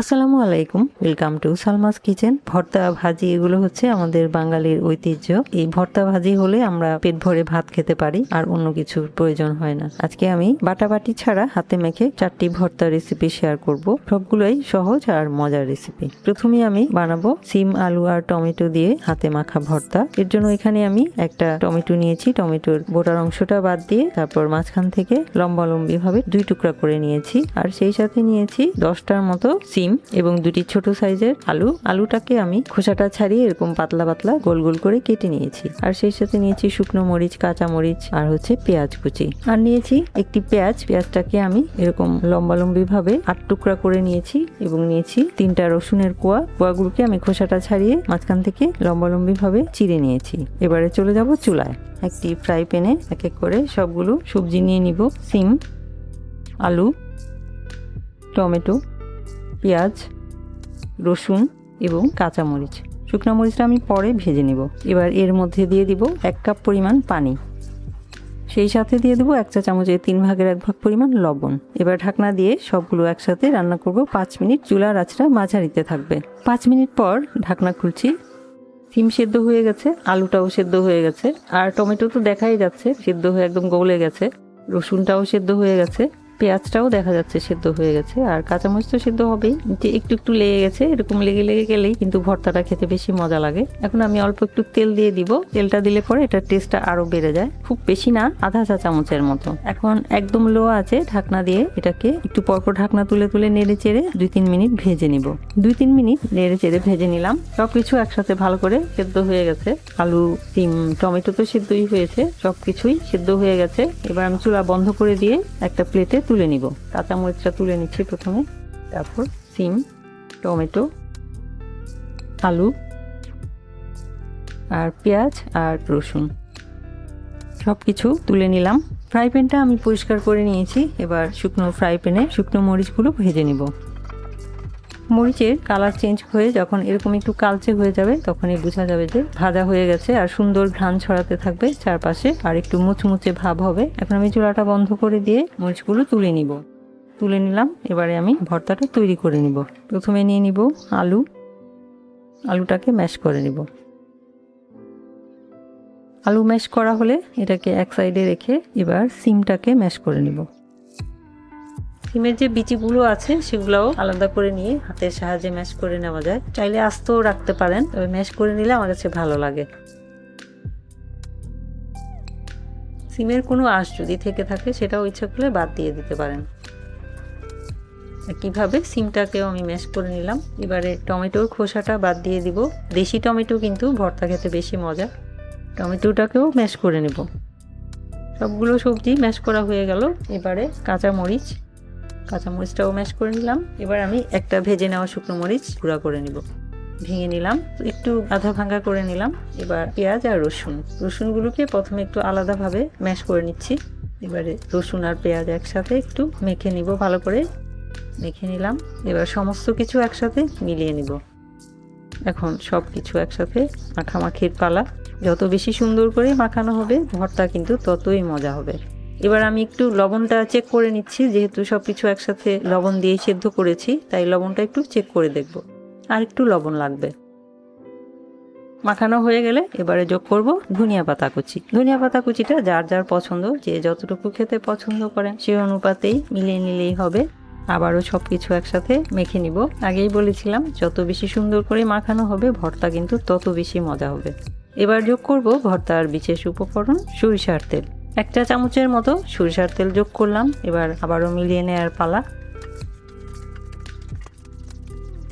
আসসালামু আলাইকুম welcome to Salma's kitchen. ভর্তা, ভাজি, এগুলো হচ্ছে আমাদের বাঙালির ঐতিহ্য। এই ভর্তা, ভাজি হলে আমরা পেট ভরে ভাত খেতে পারি, আর অন্য কিছুর প্রয়োজন হয় না। আজকে আমি বাটাবাটি ছাড়া হাতে মেখে চারটি ভর্তা রেসিপি শেয়ার করব। সবগুলোই সহজ আর মজার রেসিপি প্রথমে আমি বানাবো সিম, আলু আর টমেটো দিয়ে হাতে মাখা ভর্তা। এর জন্য এখানে আমি একটা টমেটো নিয়েছি। টমেটোর বোটার অংশটা বাদ দিয়ে তারপর মাঝখান থেকে লম্বা লম্বি ভাবে দুই টুকরা করে নিয়েছি। আর সেই সাথে নিয়েছি দশটার মতো সিম এবং দুটি ছোট সাইজের আলু। আলুটাকে আমি খোসাটা ছাড়িয়ে এরকম পাতলা পাতলা গোল গোল করে কেটে নিয়েছি। আর সেই সাথে নিয়েছি শুকনো মরিচ, কাঁচা মরিচ আর হচ্ছে পেঁয়াজ কুচি। আর নিয়েছি একটি পেঁয়াজ। পেঁয়াজটাকে আমি এরকম লম্বা লম্বি ভাবে আট টুকরা করে নিয়েছি এবং নিয়েছি তিনটা রসুনের কোয়া। কোয়াগুলোকে আমি খোসাটা ছাড়িয়ে মাঝখান থেকে লম্বা লম্বি ভাবে চিড়ে নিয়েছি। এবারে চলে যাব চুলায়। একটি ফ্রাই প্যানে এক এক করে সবগুলো সবজি নিয়ে নিব। সিম, আলু, টমেটো পেঁয়াজ, রসুন এবং কাঁচামরিচ। শুকনো মরিচটা আমি পরে ভেজে নেব। এবার এর মধ্যে দিয়ে দিব এক কাপ পরিমাণ পানি। সেই সাথে দিয়ে দেবো এক চা চামচের তিন ভাগের এক ভাগ পরিমাণ লবণ। এবার ঢাকনা দিয়ে সবগুলো একসাথে রান্না করব। পাঁচ মিনিট চুলার আঁচটা মাঝারিতে থাকবে। পাঁচ মিনিট পর ঢাকনা খুলছি। সিম সেদ্ধ হয়ে গেছে, আলুটাও সেদ্ধ হয়ে গেছে। আর টমেটো তো দেখাই যাচ্ছে, সেদ্ধ হয়ে একদম গলে গেছে। রসুনটাও সেদ্ধ হয়ে গেছে। পেঁয়াজটাও দেখা যাচ্ছে সেদ্ধ হয়ে গেছে, আর কাঁচামরিচ তো সেদ্ধ হবেই। যে একটু একটু লেগে গেছে, এরকম লেগে লেগে গেলেই কিন্তু ভর্তাটা খেতে বেশি মজা লাগে। এখন আমি অল্প একটু তেল দিয়ে দিব। তেলটা দিলে পরে এটার টেস্টটা আরও বেড়ে যায়। খুব বেশি না, আধা চা চামচের মতো। এখন একদম লো আছে ঢাকনা দিয়ে এটাকে একটু পরপর ঢাকনা তুলে তুলে নেড়ে চেড়ে দুই তিন মিনিট ভেজে নিব। দুই তিন মিনিট নেড়ে চেড়ে ভেজে নিলাম। সব কিছু একসাথে ভালো করে সেদ্ধ হয়ে গেছে। আলু সিম টমেটো তো সেদ্ধই হয়েছে সব কিছুই সেদ্ধ হয়ে গেছে। এবার আমি চুলা বন্ধ করে দিয়ে একটা প্লেটে তুলে নিব। কাঁচামরিচটা তুলে নিচ্ছি প্রথমে। তারপর সিম, টমেটো, আলু, আর পেঁয়াজ আর রসুন। সব কিছু তুলে নিলাম। ফ্রাই প্যানটা আমি পরিষ্কার করে নিয়েছি। এবার শুকনো ফ্রাই প্যানে শুকনো মরিচগুলো ভেজে নিব। মরিচের কালার চেঞ্জ হয়ে যখন এরকম একটু কালচে হয়ে যাবে, তখনই বোঝা যাবে যে ভাজা হয়ে গেছে আর সুন্দর ঘ্রাণ ছড়াতে থাকবে চারপাশে আর একটু মুচমুচে ভাব হবে। এখন আমি চুলাটা বন্ধ করে দিয়ে মরিচগুলো তুলে নিব। তুলে নিলাম, এবারে আমি ভর্তাটা তৈরি করে নিব। প্রথমে নিয়ে নিব আলু। আলুটাকে ম্যাশ করে নিব। আলু ম্যাশ করা হলে এটাকে এক সাইডে রেখে এবার সিমটাকে ম্যাশ করে নিব। সিমের যে বিচিগুলো আছে, সেগুলোও আলাদা করে নিয়ে হাতের সাহায্যে ম্যাশ করে নেওয়া যায়। চাইলে আস্তেও রাখতে পারেন, তবে ম্যাশ করে নিলে আমার কাছে ভালো লাগে। সিমের কোনো আঁশ যদি থেকে থাকে, সেটাও ইচ্ছা করলে বাদ দিয়ে দিতে পারেন। কীভাবে সিমটাকেও আমি ম্যাশ করে নিলাম। এবারে টমেটোর খোসাটা বাদ দিয়ে দিব। দেশি টমেটো কিন্তু ভর্তা খেতে বেশি মজা। টমেটোটাকেও ম্যাশ করে নেব। সবগুলো সবজি ম্যাশ করা হয়ে গেল। এবারে কাঁচা মরিচ কাঁচামরিচটাও ম্যাশ করে নিলাম। এবার আমি একটা ভেজে নেওয়া শুকনো মরিচ গুঁড়া করে নিব। ভেঙে নিলাম, একটু আধা ভাঙা করে নিলাম। এবার পেঁয়াজ আর রসুন। রসুনগুলোকে প্রথমে একটু আলাদাভাবে ম্যাশ করে নিচ্ছি। এবারে রসুন আর পেঁয়াজ একসাথে একটু মেখে নিব ভালো করে। মেখে নিলাম। এবার সমস্ত কিছু একসাথে মিলিয়ে নিব। এখন সব কিছু একসাথে মাখামাখির পালা। যত বেশি সুন্দর করে মাখানো হবে, ভর্তা কিন্তু ততই মজা হবে। এবার আমি একটু লবণটা চেক করে নিচ্ছি, যেহেতু সব কিছু একসাথে লবণ দিয়ে সেদ্ধ করেছি, তাই লবণটা একটু চেক করে দেখব। আর একটু লবণ লাগবে। মাখানো হয়ে গেলে এবারে যোগ করব ধনিয়া পাতা কুচি। ধনিয়া পাতা কুচিটা যার যার পছন্দ, যে যতটুকু খেতে পছন্দ করেন সেই অনুপাতেই মিলিয়ে নিলেই হবে। আবারও সব কিছু একসাথে মেখে নিব। আগেই বলেছিলাম, যত বেশি সুন্দর করে মাখানো হবে, ভর্তা কিন্তু তত বেশি মজা হবে। এবার যোগ করব ভর্তার বিশেষ উপকরণ, সরিষার তেল। একটা চামচের মতো সরিষার তেল যোগ করলাম, এবার আবারও মিলিয়ে নেওয়ার পালা।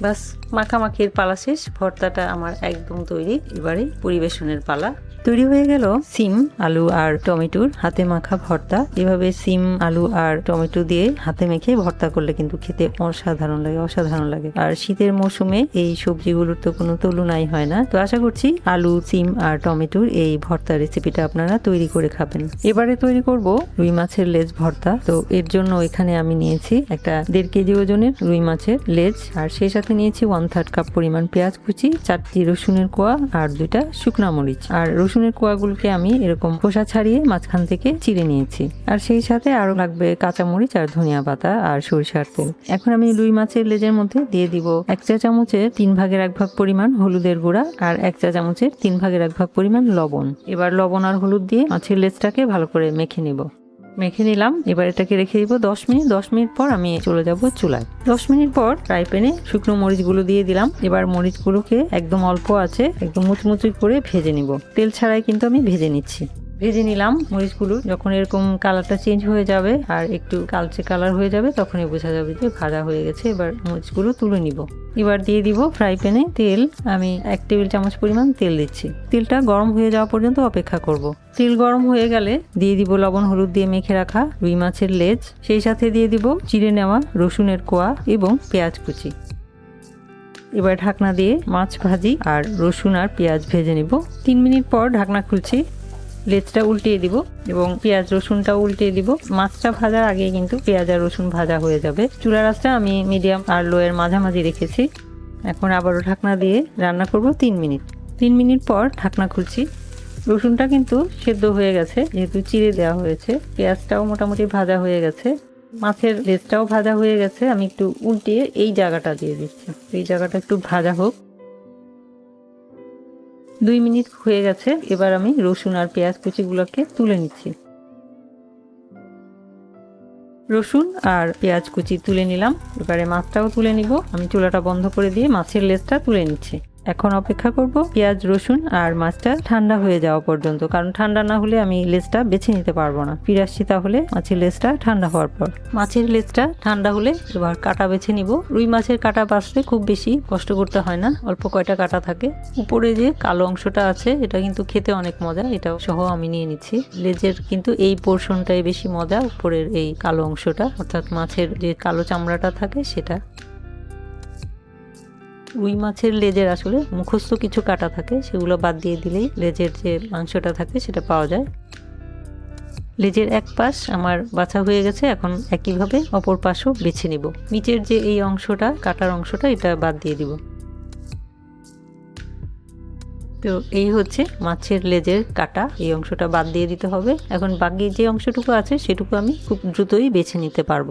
বাস, মাখামাখির পালা শেষ, ভর্তাটা আমার একদম তৈরি, এবারে পরিবেশনের পালা। তৈরি হয়ে গেল সিম, আলু আর টমেটোর হাতে মাখা ভর্তা। এভাবে সিম, আলু আর টমেটো দিয়ে হাতে মেখে ভর্তা করলে কিন্তু খেতে অসাধারণ লাগে অসাধারণ লাগে। আর শীতের মৌসুমে এই সবজিগুলোর তো কোনো তুলনাই হয় না। তো আশা করছি আলু, সিম আর টমেটোর এই ভর্তা রেসিপিটা আপনারা তৈরি করে খাবেন। এবারে তৈরি করব রুই মাছের লেজ ভর্তা। তো এর জন্য এখানে আমি নিয়েছি একটা দেড় কেজি ওজনের রুই মাছের লেজ। আর সেই সাথে নিয়েছি ওয়ান থার্ড কাপ পরিমাণ পেঁয়াজ কুচি, চারটি রসুনের কোয়া আর দুইটা শুকনা মরিচ। আর রসুন রসুনের কোয়াগুলোকে আমি এরকম খোসা ছাড়িয়ে মাঝখান থেকে চিড়ে নিয়েছি। আর সেই সাথে আরও লাগবে কাঁচামরিচ আর ধনিয়া পাতা আর সরিষার তেল। এখন আমি রুই মাছের লেজের মধ্যে দিয়ে দিব এক চা চামচের তিন ভাগের এক ভাগ পরিমাণ হলুদের গুঁড়া আর এক চা চামচের তিন ভাগের এক ভাগ পরিমাণ লবণ। এবার লবণ আর হলুদ দিয়ে মাছের লেজটাকে ভালো করে মেখে নিব। মেখে নিলাম। এবার এটাকে রেখে দিব দশ মিনিট। দশ মিনিট পর আমি চলে যাব চুলায়। দশ মিনিট পর ফ্রাই প্যানে শুকনো মরিচগুলো দিয়ে দিলাম। এবার মরিচগুলোকে একদম অল্প আছে, একদম মুচমুচি করে ভেজে নিব। তেল ছাড়াই কিন্তু আমি ভেজে নিচ্ছি। ভেজে নিলাম মরিচগুলো। যখন এরকম কালারটা চেঞ্জ হয়ে যাবে আর একটু কালচে কালার হয়ে যাবে, তখনই বোঝা যাবে যে ভাজা হয়ে গেছে। এবার মরিচগুলো তুলে নিব। এবার দিয়ে দিব ফ্রাই প্যানে তেল। আমি এক টেবিল চামচ পরিমাণ তেল দিচ্ছি। তেলটা গরম হয়ে যাওয়া পর্যন্ত অপেক্ষা করব। তেল গরম হয়ে গেলে দিয়ে দিব লবণ হলুদ দিয়ে মেখে রাখা রুই মাছের লেজ। সেই সাথে দিয়ে দিব চিড়ে নেওয়া রসুনের কোয়া এবং পেঁয়াজ কুচি। এবার ঢাকনা দিয়ে মাছ ভাজি আর রসুন আর পেঁয়াজ ভেজে নিব। তিন মিনিট পর ঢাকনা খুলছি। লেজটা উল্টিয়ে দিব এবং পেঁয়াজ রসুনটা উল্টিয়ে দিব। মাছটা ভাজার আগে কিন্তু পেঁয়াজ আর রসুন ভাজা হয়ে যাবে। চুলা রাসটা আমি মিডিয়াম আর লোয়ের মাঝামাঝি রেখেছি। এখন আবারও ঢাকনা দিয়ে রান্না করব তিন মিনিট। তিন মিনিট পর ঢাকনা খুলছি। রসুনটা কিন্তু সেদ্ধ হয়ে গেছে, যেহেতু চিড়ে দেওয়া হয়েছে। পেঁয়াজটাও মোটামুটি ভাজা হয়ে গেছে। মাছের লেজটাও ভাজা হয়ে গেছে। আমি একটু উল্টিয়ে এই জায়গাটা দিয়ে দিচ্ছি। এই জায়গাটা একটু ভাজা হোক। দুই মিনিট হয়ে গেছে, এবার আমি রসুন আর পেঁয়াজ কুচিগুলোকে তুলে নিচ্ছি। রসুন আর পেঁয়াজ কুচি তুলে নিলাম, এবারে মাছটাও তুলে নিব। আমি চুলাটা বন্ধ করে দিয়ে মাছের লেজটা তুলে নিচ্ছি। এখন অপেক্ষা করব পেঁয়াজ, রসুন আর মাছটা ঠান্ডা হয়ে যাওয়া পর্যন্ত। কারণ ঠান্ডা না হলে আমি লেজটা বেছে নিতে পারব না। ফিরে তাহলে মাছের লেজটা ঠান্ডা হওয়ার পর। মাছের লেজটা ঠান্ডা হলে এবার কাটা বেছে নিব। রুই মাছের কাটা বাছতে খুব বেশি কষ্ট করতে হয় না। অল্প কয়টা কাটা থাকে। উপরে যে কালো অংশটা আছে, এটা কিন্তু খেতে অনেক মজা। এটাও সহ আমি নিয়ে নিচ্ছি। লেজের কিন্তু এই পোর্শনটাই বেশি মজা, উপরের এই কালো অংশটা। অর্থাৎ মাছের যে কালো চামড়াটা থাকে, সেটা। রুই মাছের লেজের আসলে মুখস্থ কিছু কাটা থাকে, সেগুলো বাদ দিয়ে দিলেই লেজের যে মাংসটা থাকে সেটা পাওয়া যায়। লেজের এক পাশ আমার বাছা হয়ে গেছে, এখন একইভাবে অপর পাশও বেছে নিব। নিচের যে এই অংশটা, কাটার অংশটা, এটা বাদ দিয়ে দিব। তো এই হচ্ছে মাছের লেজের কাটা, এই অংশটা বাদ দিয়ে দিতে হবে। এখন বাকি যে অংশটুকু আছে, সেটুকু আমি খুব দ্রুতই বেছে নিতে পারব।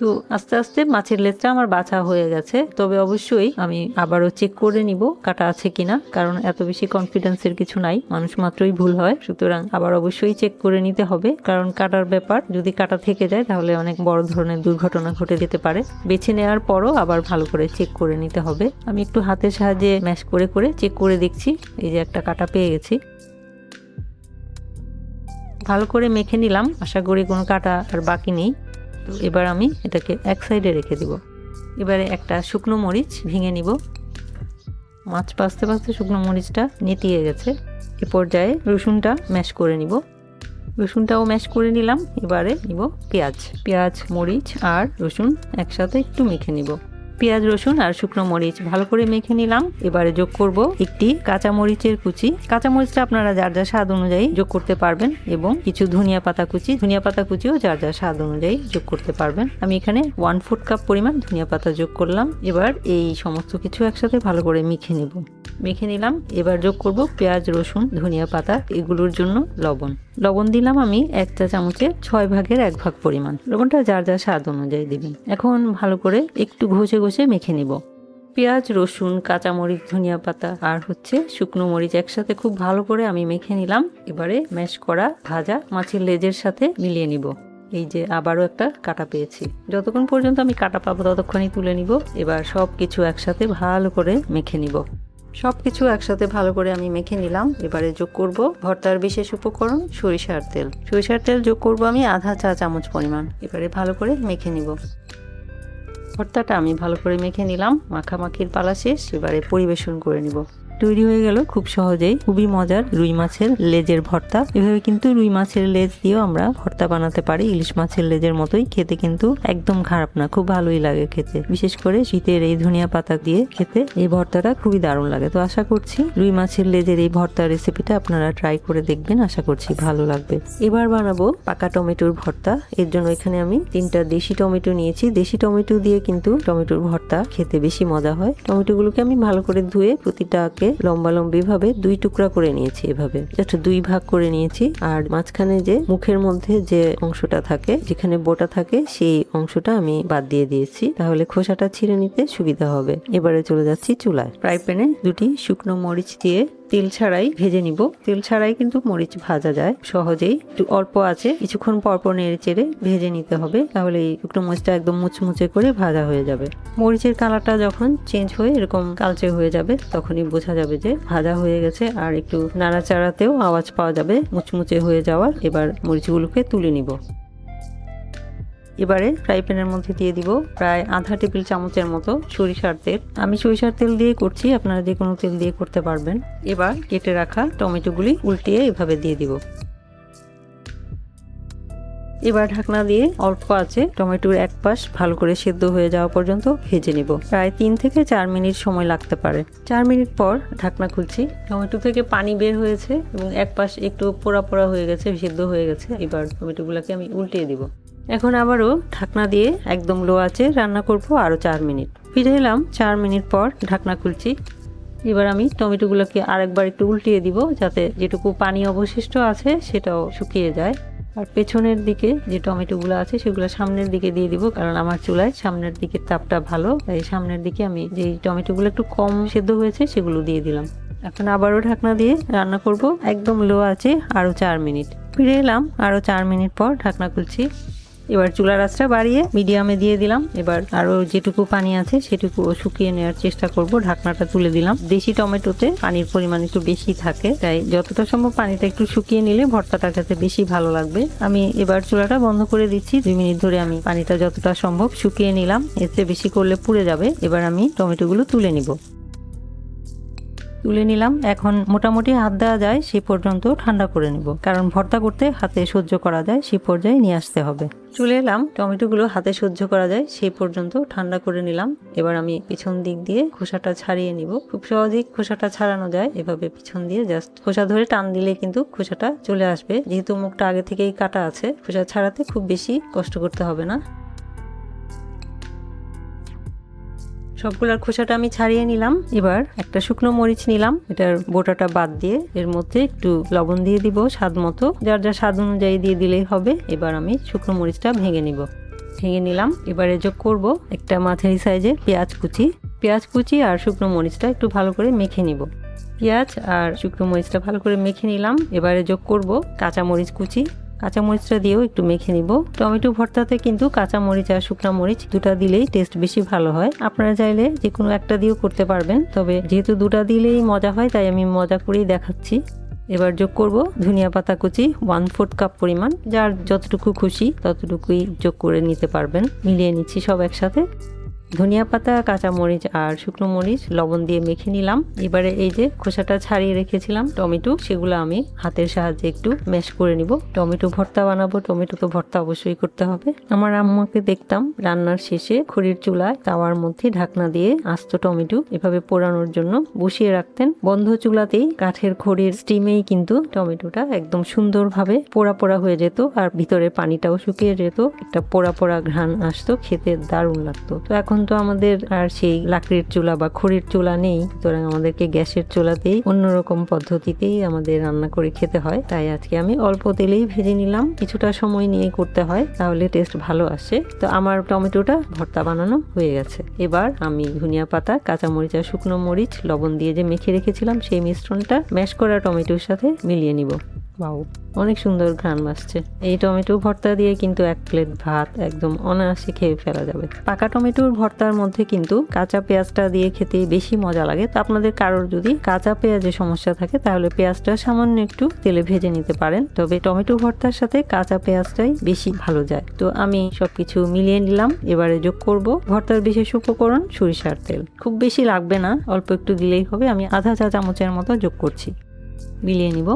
তো আস্তে আস্তে মাছের লেজটা আমার বাছা হয়ে গেছে। তবে অবশ্যই আমি আবারও চেক করে নিব কাটা আছে কিনা, কারণ এত বেশি কনফিডেন্সের কিছু নাই, মানুষ মাত্রই ভুল হয়। সুতরাং আবার অবশ্যই চেক করে নিতে হবে, কারণ কাটার ব্যাপার যদি কাটা থেকে যায় তাহলে অনেক বড় ধরনের দুর্ঘটনা ঘটে যেতে পারে। বেছে নেওয়ার পরও আবার ভালো করে চেক করে নিতে হবে। আমি একটু হাতের সাহায্যে ম্যাশ করে করে চেক করে দেখছি, এই যে একটা কাটা পেয়ে গেছি। ভালো করে মেখে নিলাম, আশা করি কোনো কাটা আর বাকি নেই। এবার আমি এটাকে এক সাইডে রেখে দিব। এবারে একটা শুকনো মরিচ ভেঙে নিব। মাছ পাস্তে পাস্তে শুকনো মরিচটা নেতিয়ে গেছে। এ পর্যায়ে রসুনটা ম্যাশ করে নিব। রসুনটাও ম্যাশ করে নিলাম। এবারে নিব পেঁয়াজ। পেঁয়াজ, মরিচ আর রসুন একসাথে একটু মেখে নিব। পেঁয়াজ, রসুন আর শুকনো মরিচ ভালো করে মেখে নিলাম। এবারে যোগ করব একটি কাঁচা মরিচের কুচি। কাঁচা মরিচটা আপনারা যার যার স্বাদ অনুযায়ী যোগ করতে পারবেন এবং কিছু ধনিয়া পাতা কুচি। ধনিয়া পাতা কুচিও যার যার স্বাদ অনুযায়ী যোগ করতে পারবেন। আমি এখানে ওয়ান ফুট কাপ পরিমাণ ধনিয়া পাতা যোগ করলাম। এবার এই সমস্ত কিছু একসাথে ভালো করে মেখে নেব। মেখে নিলাম। এবার যোগ করব পেঁয়াজ, রসুন, ধনিয়া পাতা, এগুলোর জন্য লবণ। লবণ দিলাম আমি এক চা চামচের ছয় ভাগের এক ভাগ পরিমাণ। লবণটা যার যার স্বাদ অনুযায়ী দিবেন এখন ভালো করে একটু ঘষে ঘষে মেখে নিব। পেঁয়াজ, রসুন, কাঁচামরিচ, ধনিয়া পাতা আর হচ্ছে শুকনো মরিচ একসাথে খুব ভালো করে আমি মেখে নিলাম। এবারে ম্যাশ করা ভাজা মাছের লেজের সাথে মিলিয়ে নিব। এই যে আবারও একটা কাটা পেয়েছি। যতক্ষণ পর্যন্ত আমি কাটা পাবো ততক্ষণই তুলে নিব। এবার সব কিছু একসাথে ভালো করে মেখে নিব। সব কিছু একসাথে ভালো করে আমি মেখে নিলাম। এবারে যোগ করব ভর্তার বিশেষ উপকরণ, সরিষার তেল। সরিষার তেল যোগ করব আমি আধা চা চামচ পরিমাণ। এবারে ভালো করে মেখে নিব। ভর্তাটা আমি ভালো করে মেখে নিলাম। মাখামাখির পালা শেষ। এবারে পরিবেশন করে নিব। তৈরি হয়ে গেল খুব সহজেই। খুবই মজার রুই মাছের লেজের ভর্তা। এভাবে কিন্তু রুই মাছের লেজ দিয়েও আমরা ভর্তা বানাতে পারি। ইলিশ মাছের লেজের মতোই। খেতে কিন্তু একদম খারাপ না, খুব ভালোই লাগে খেতে। বিশেষ করে শীতের এই ধনিয়া পাতা দিয়ে খেতে এই ভর্তাটা খুবই দারুণ লাগে। তো আশা করছি রুই মাছের লেজের এই ভর্তা রেসিপিটা আপনারা ট্রাই করে দেখবেন। আশা করছি ভালো লাগবে। এবার বানাবো পাকা টমেটোর ভর্তা। এর জন্য এখানে আমি তিনটা দেশি টমেটো নিয়েছি। দেশি টমেটো দিয়ে কিন্তু টমেটোর ভর্তা খেতে বেশি মজা হয়। টমেটোগুলোকে আমি ভালো করে ধুয়ে প্রতিটাকে টমেটোটাকে লম্বা লম্বি ভাবে দুই টুকরা করে নিয়েছি এভাবে। জাস্ট দুই ভাগ করে নিয়েছি আর মাঝখানে যে মুখের মধ্যে যে অংশটা থাকে, যেখানে বোটা থাকে, সেই অংশটা আমি বাদ দিয়ে দিয়েছি। তাহলে খোসাটা ছিঁড়ে নিতে সুবিধা হবে। এবারে চলে যাচ্ছি চুলায়। ফ্রাই প্যানে দুটি শুকনো মরিচ দিয়ে তেল ছাড়াই ভেজে নিব। তেল ছাড়াই কিন্তু মরিচ ভাজা যায়। সহজেই একটু অল্প আছে। কিছুক্ষণ পরপর নেড়ে চেড়ে ভেজে নিতে হবে। তাহলে এই শুকনো মরিচটা একদম মুচমুচে করে ভাজা হয়ে যাবে। মরিচের কালারটা যখন চেঞ্জ হয়ে এরকম কালচে হয়ে যাবে, তখনই বোঝা যাবে যে ভাজা হয়ে গেছে আর একটু নাড়াচাড়াতেও আওয়াজ পাওয়া যাবে। মুচমুচে হয়ে যাওয়ার এবার মরিচগুলোকে তুলে নিব। এবারে ফ্রাই প্যানের মধ্যে দিয়ে দিব প্রায় আধা টেবিল চামচের মতো সরিষার তেল। আমি সরিষার তেল দিয়ে করছি, আপনারা যে কোনো তেল দিয়ে করতে পারবেন। এবার কেটে রাখা টমেটোগুলি উল্টিয়ে এভাবে দিয়ে দিব। এবার ঢাকনা দিয়ে অল্প আছে টমেটোর এক পাশ ভালো করে সেদ্ধ হয়ে যাওয়া পর্যন্ত ভেজে নিব। প্রায় তিন থেকে চার মিনিট সময় লাগতে পারে। চার মিনিট পর ঢাকনা খুলছি। টমেটো থেকে পানি বের হয়েছে এবং এক পাশ একটু পোড়া পোড়া হয়ে গেছে, সেদ্ধ হয়ে গেছে। এবার টমেটোগুলোকে আমি উল্টিয়ে দিব। এখন আবারও ঢাকনা দিয়ে একদম লো আছে রান্না করব আরও চার মিনিট। ফিরে এলাম চার মিনিট পর ঢাকনা খুলছি। এবার আমি টমেটোগুলোকে আরেকবার একটু উল্টিয়ে দিব যাতে যেটুকু পানি অবশিষ্ট আছে সেটাও শুকিয়ে যায়। আর পেছনের দিকে যে টমেটোগুলো আছে সেগুলো সামনের দিকে দিয়ে দিব কারণ আমার চুলায় সামনের দিকের তাপটা ভালো, তাই সামনের দিকে আমি যে টমেটোগুলো একটু কম সেদ্ধ হয়েছে সেগুলো দিয়ে দিলাম। এখন আবারও ঢাকনা দিয়ে রান্না করব একদম লো আছে আরও চার মিনিট। ফিরে এলাম আরও চার মিনিট পর ঢাকনা খুলছি। এবার চুলার আঁচটা বাড়িয়ে মিডিয়ামে দিয়ে দিলাম। এবার আরও যেটুকু পানি আছে সেটুকু শুকিয়ে নেওয়ার চেষ্টা করব। ঢাকনাটা তুলে দিলাম। দেশি টমেটোতে পানির পরিমাণ একটু বেশি থাকে, তাই যতটা সম্ভব পানিটা একটু শুকিয়ে নিলে ভর্তাটা খেতে বেশি ভালো লাগবে। আমি এবার চুলাটা বন্ধ করে দিচ্ছি। দুই মিনিট ধরে আমি পানিটা যতটা সম্ভব শুকিয়ে নিলাম। এতে বেশি করলে পুড়ে যাবে। এবার আমি টমেটোগুলো তুলে নিব। তুলে নিলাম। এখন মোটামুটি হাত দেওয়া যায়, সে পর্যন্ত ঠান্ডা করে নেব। কারণ ভর্তা করতে হাতে সহ্য করা যায়, সে পর্যায়ে নিয়ে আসতে হবে। চলে এলাম। টমেটোগুলো হাতে সহ্য করা যায় সেই পর্যন্ত ঠান্ডা করে নিলাম। এবার আমি পিছন দিক দিয়ে খোসাটা ছাড়িয়ে নিব। খুব সহজেই খোসাটা ছাড়ানো যায়। এভাবে পিছন দিয়ে জাস্ট খোসা ধরে টান দিলে কিন্তু খোসাটা চলে আসবে। যেহেতু মুখটা আগে থেকেই কাটা আছে, খোসা ছাড়াতে খুব বেশি কষ্ট করতে হবে না। সবগুলার খোসাটা আমি ছাড়িয়ে নিলাম। এবার একটা শুকনো মরিচ নিলাম। এটার বোটাটা বাদ দিয়ে এর মধ্যে একটু লবণ দিয়ে দিব স্বাদ মতো। যার যা স্বাদ অনুযায়ী দিয়ে দিলেই হবে। এবার আমি শুকনো মরিচটা ভেঙে নিব। ভেঙে নিলাম। এবারে যোগ করব একটা মাঝারি সাইজের পেঁয়াজ কুচি। পেঁয়াজ কুচি আর শুকনো মরিচটা একটু ভালো করে মেখে নিব। পেঁয়াজ আর শুকনো মরিচটা ভালো করে মেখে নিলাম। এবারে যোগ করব কাঁচা মরিচ কুচি। কাঁচা মরিচটা দিয়েও একটু মেখে নিব। টমেটো ভর্তাতে কিন্তু কাঁচা মরিচ আর শুকনা মরিচ দুটা দিলেই টেস্ট বেশি ভালো হয়। আপনারা চাইলে যে কোনো একটা দিয়েও করতে পারবেন, তবে যেহেতু দুটা দিলেই মজা হয়, তাই আমি মজা করেই দেখাচ্ছি। এবার যোগ করব ধনিয়া পাতা কুচি ওয়ান ফোর্থ কাপ পরিমাণ। যার যতটুকু খুশি ততটুকুই যোগ করে নিতে পারবেন। মিলিয়ে নিচ্ছি সব একসাথে। ধনিয়া পাতা, কাঁচা মরিচ আর শুকনো মরিচ লবণ দিয়ে মেখে নিলাম। এবারে এই যে খোসাটা ছাড়িয়ে রেখেছিলাম টমেটো, সেগুলো আমি হাতের সাহায্যে একটু ম্যাশ করে নিব। টমেটো ভর্তা বানাবো, টমেটো তো ভর্তা অবশ্যই করতে হবে। আমার আম্মাকে দেখতাম রান্নার শেষে খড়ির চুলায় তাওয়ার মধ্যে ঢাকনা দিয়ে আস্ত টমেটো এভাবে পোড়ানোর জন্য বসিয়ে রাখতেন। বন্ধ চুলাতেই কাঠের খড়ির স্টিমেই কিন্তু টমেটোটা একদম সুন্দরভাবে পোড়া পোড়া হয়ে যেত আর ভিতরে পানিটাও শুকিয়ে যেত। একটা পোড়া পোড়া ঘ্রাণ আসতো, খেতে দারুণ লাগতো। তো এখন তো আমাদের আর সেই লাকড়ির চুলা বা খড়ির চুলা নেই। সুতরাং আমাদেরকে গ্যাসের চুলাতেই অন্যরকম পদ্ধতিতেই আমাদের রান্না করে খেতে হয়। তাই আজকে আমি অল্প তেলেই ভেজে নিলাম। কিছুটা সময় নিয়ে করতে হয়, তাহলে টেস্ট ভালো আসে। তো আমার টমেটোটা ভর্তা বানানো হয়ে গেছে। এবার আমি ধনিয়া পাতা কাঁচা মরিচ আর শুকনো মরিচ, লবণ দিয়ে যে মেখে রেখেছিলাম, সেই মিশ্রণটা ম্যাশ করা টমেটোর সাথে মিলিয়ে নিব। বাউ, অনেক সুন্দর ঘ্রাণ বাসছে। এই টমেটো ভর্তা দিয়ে কিন্তু এক প্লেট ভাত একদম অনায়াসে খেয়ে ফেলা যাবে। পাকা টমেটোর ভর্তার মধ্যে কিন্তু কাঁচা পেঁয়াজটা দিয়ে খেতে বেশি মজা লাগে। তো আপনাদের কারোর যদি কাঁচা পেঁয়াজের সমস্যা থাকে, তাহলে পেঁয়াজটা সামান্য একটু তেলে ভেজে নিতে পারেন। তবে টমেটো ভর্তার সাথে কাঁচা পেঁয়াজটাই বেশি ভালো যায়। তো আমি সবকিছু মিলিয়ে নিলাম, এবারে যোগ করব ভর্তার বিশেষ উপকরণ, সরিষার তেল। খুব বেশি লাগবে না, অল্প একটু দিলেই হবে। আমি আধা চা চামচের মতো যোগ করছি। মিলিয়ে নিব।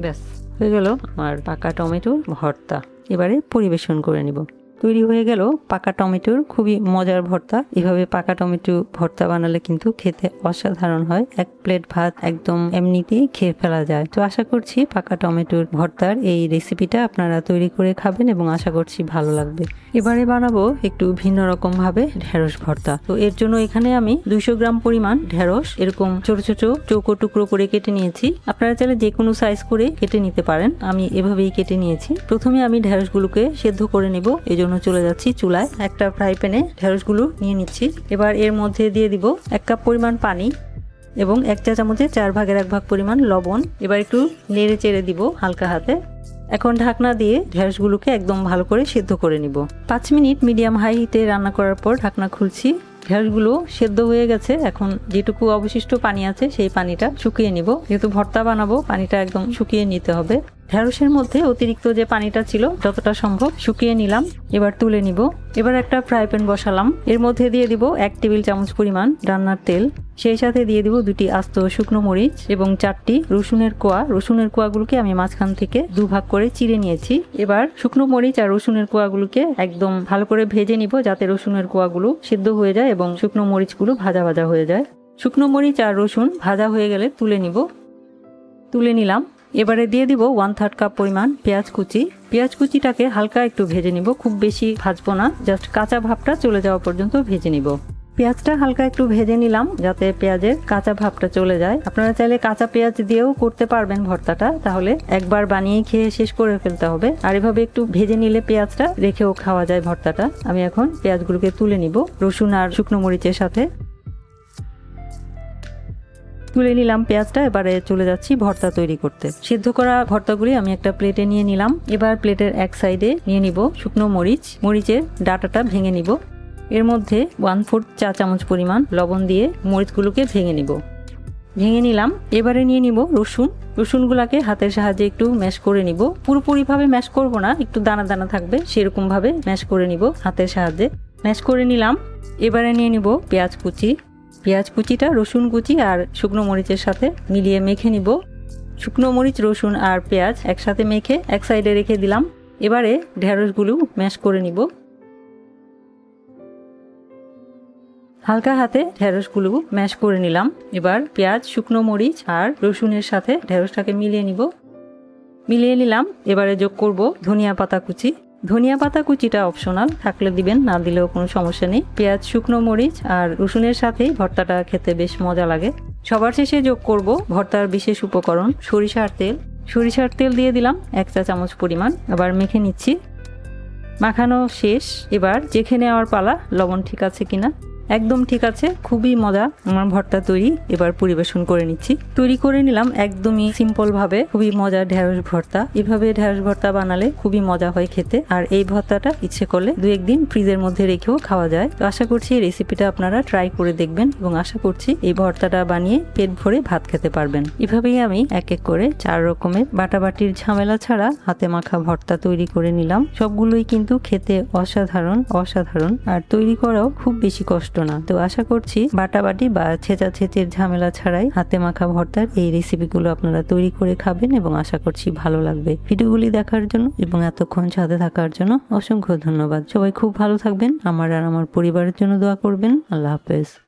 ব্যাস হয়ে গেল আমার পাকা টমেটোর ভর্তা। এবারে পরিবেশন করে নিব। তৈরি হয়ে গেল পাকা টমেটোর খুবই মজার ভর্তা। এভাবে পাকা টমেটো ভর্তা বানালে কিন্তু খেতে অসাধারণ হয়। এক প্লেট ভাত একদম এমনিতেই খেয়ে ফেলা যায়। তো আশা করছি পাকা টমেটোর ভর্তার এই রেসিপিটা আপনারা তৈরি করে খাবেন এবং আশা করছি ভালো লাগবে। এবারে বানাবো একটু ভিন্ন রকম ভাবে ঢেঁড়স ভর্তা। তো এর জন্য এখানে আমি দুইশো গ্রাম পরিমাণ ঢেঁড়স, এরকম ছোট ছোট চৌকো টুকরো করে কেটে নিয়েছি। আপনারা চাইলে যে কোনো সাইজ করে কেটে নিতে পারেন। আমি এভাবেই কেটে নিয়েছি। প্রথমে আমি ঢেঁড়সগুলোকে সেদ্ধ করে নেব। এই জন্য চলে যাচ্ছি চুলায়। একটা ফ্রাই প্যানে ঢেঁড়সগুলো নিয়ে নিচ্ছি। এবার এর মধ্যে দিয়ে দিব এক কাপ পরিমাণ পানি এবং এক চা চামচে চার ভাগের এক ভাগ পরিমাণ লবণ। এবার একটু নেড়ে চেড়ে দিব হালকা হাতে। এখন ঢাকনা দিয়ে ঢেঁড়সগুলোকে একদম ভালো করে সেদ্ধ করে নিব। পাঁচ মিনিট মিডিয়াম হাই হিটে রান্না করার পর ঢাকনা খুলছি। ঢেঁড়সগুলো সেদ্ধ হয়ে গেছে। এখন যেটুকু অবশিষ্ট পানি আছে সেই পানিটা শুকিয়ে নিব। যেহেতু ভর্তা বানাবো, পানিটা একদম শুকিয়ে নিতে হবে। ঢেঁড়সের মধ্যে অতিরিক্ত যে পানিটা ছিল, যতটা সম্ভব শুকিয়ে নিলাম। এবার তুলে নিব। এবার একটা ফ্রাই প্যান বসালাম। এর মধ্যে দিয়ে দিব এক টেবিল চামচ পরিমাণ রান্নার তেল। সেই সাথে দিয়ে দিব দুটি আস্ত শুকনো মরিচ এবং চারটি রসুনের কোয়া। রসুনের কোয়াগুলোকে আমি মাঝখান থেকে দুভাগ করে চিড়ে নিয়েছি। এবার শুকনো মরিচ আর রসুনের কোয়াগুলোকে একদম ভালো করে ভেজে নিব যাতে রসুনের কোয়াগুলো সিদ্ধ হয়ে যায় এবং শুকনো মরিচগুলো ভাজা ভাজা হয়ে যায়। শুকনো মরিচ আর রসুন ভাজা হয়ে গেলে তুলে নিব। তুলে নিলাম। এবারে দিয়ে দিব ওয়ান থার্ড কাপ পরিমাণ পেঁয়াজ কুচি। পেঁয়াজ কুচিটাকে হালকা একটু ভেজে নিব, খুব বেশি ভাজবো না জাস্ট কাঁচা ভাবটা চলে যাওয়া পর্যন্ত ভেজে নিব। পেঁয়াজটা হালকা একটু ভেজে নিলাম, যাতে পেঁয়াজের কাঁচা ভাবটা চলে যায়। আপনারা চাইলে কাঁচা পেঁয়াজ দিয়েও করতে পারবেন ভর্তাটা, তাহলে একবার বানিয়ে খেয়ে শেষ করে ফেলতে হবে। আর এভাবে একটু ভেজে নিলে পেঁয়াজটা রেখেও খাওয়া যায় ভর্তাটা। আমি এখন পেঁয়াজগুলোকে তুলে নিব, রসুন আর শুকনো মরিচের সাথে। তুলে নিলাম পেঁয়াজটা, এবারে চলে যাচ্ছি ভর্তা তৈরি করতে। সিদ্ধ করা ভর্তাগুলি আমি একটা প্লেটে নিয়ে নিলাম। এবার প্লেটের এক সাইডে নিয়ে নিব শুকনো মরিচ। মরিচের ডাটাটা ভেঙে নিব। এর মধ্যে ওয়ান ফোর্থ চা চামচ পরিমাণ লবণ দিয়ে মরিচগুলোকে ভেঙে নিব। ভেঙে নিলাম। এবারে নিয়ে নিব রসুন। রসুনগুলাকে হাতের সাহায্যে একটু ম্যাশ করে নিব। পুরোপুরিভাবে ম্যাশ করব না, একটু দানা দানা থাকবে, সেরকমভাবে ম্যাশ করে নিব হাতের সাহায্যে। ম্যাশ করে নিলাম। এবারে নিয়ে নিব পেঁয়াজ কুচি। পেঁয়াজ কুচিটা, রসুন কুচি আর শুকনো মরিচের সাথে মিলিয়ে মেখে নিব। শুকনো মরিচ, রসুন আর পেঁয়াজ একসাথে মেখে এক সাইডে রেখে দিলাম। এবারে ঢেঁড়সগুলো ম্যাশ করে নিব। হালকা হাতে ঢেঁড়সগুলো ম্যাশ করে নিলাম। এবার পেঁয়াজ, শুকনো মরিচ আর রসুনের সাথে ঢেঁড়সটাকে মিলিয়ে নিব। মিলিয়ে নিলাম। এবারে যোগ করব ধনিয়া পাতা কুচি। ধনিয়া পাতা কুচিটা অপশনাল থাকলে দিবেন, না দিলেও কোনো সমস্যা নেই। পেঁয়াজ, শুকনো মরিচ আর রসুনের সাথেই ভর্তাটা খেতে বেশ মজা লাগে। সবার শেষে যোগ করব ভর্তার বিশেষ উপকরণ, সরিষার তেল। সরিষার তেল দিয়ে দিলাম এক চা চামচ পরিমাণ। আবার মেখে নিচ্ছি। মাখানো শেষ। এবার চেখে নেওয়ার পালা, লবণ ঠিক আছে কিনা? একদম ঠিক আছে, খুবই মজা আমার ভর্তা তৈরি, এবার পরিবেশন করে নিচ্ছি। তৈরি করে নিলাম একদমই সিম্পল ভাবে, খুবই মজা ঢেঁড়স ভর্তা। এভাবে ঢেঁড়স ভর্তা বানালে খুবই মজা হয় খেতে, আর এই ভর্তাটা ইচ্ছে করলে দু একদিন ফ্রিজের মধ্যে রেখেও খাওয়া যায়। তো আশা করছি এই রেসিপিটা আপনারা ট্রাই করে দেখবেন, এবং আশা করছি এই ভর্তাটা বানিয়ে পেট ভরে ভাত খেতে পারবেন। এভাবেই আমি এক এক করে চার রকমের বাটাবাটির ঝামেলা ছাড়া হাতে মাখা ভর্তা তৈরি করে নিলাম। সবগুলোই কিন্তু খেতে অসাধারণ অসাধারণ, আর তৈরি করাও খুব বেশি কষ্ট না। তো আশা করছি বাটাবাটি বা ছেঁচা ছেঁচের ঝামেলা ছাড়াই হাতে মাখা ভর্তার এই রেসিপিগুলো আপনারা তৈরি করে খাবেন এবং আশা করছি ভালো লাগবে। ভিডিওগুলি দেখার জন্য এবং এতক্ষণ সাথে থাকার জন্য অসংখ্য ধন্যবাদ। সবাই খুব ভালো থাকবেন। আমার আর আমার পরিবারের জন্য দোয়া করবেন। আল্লাহ হাফেজ।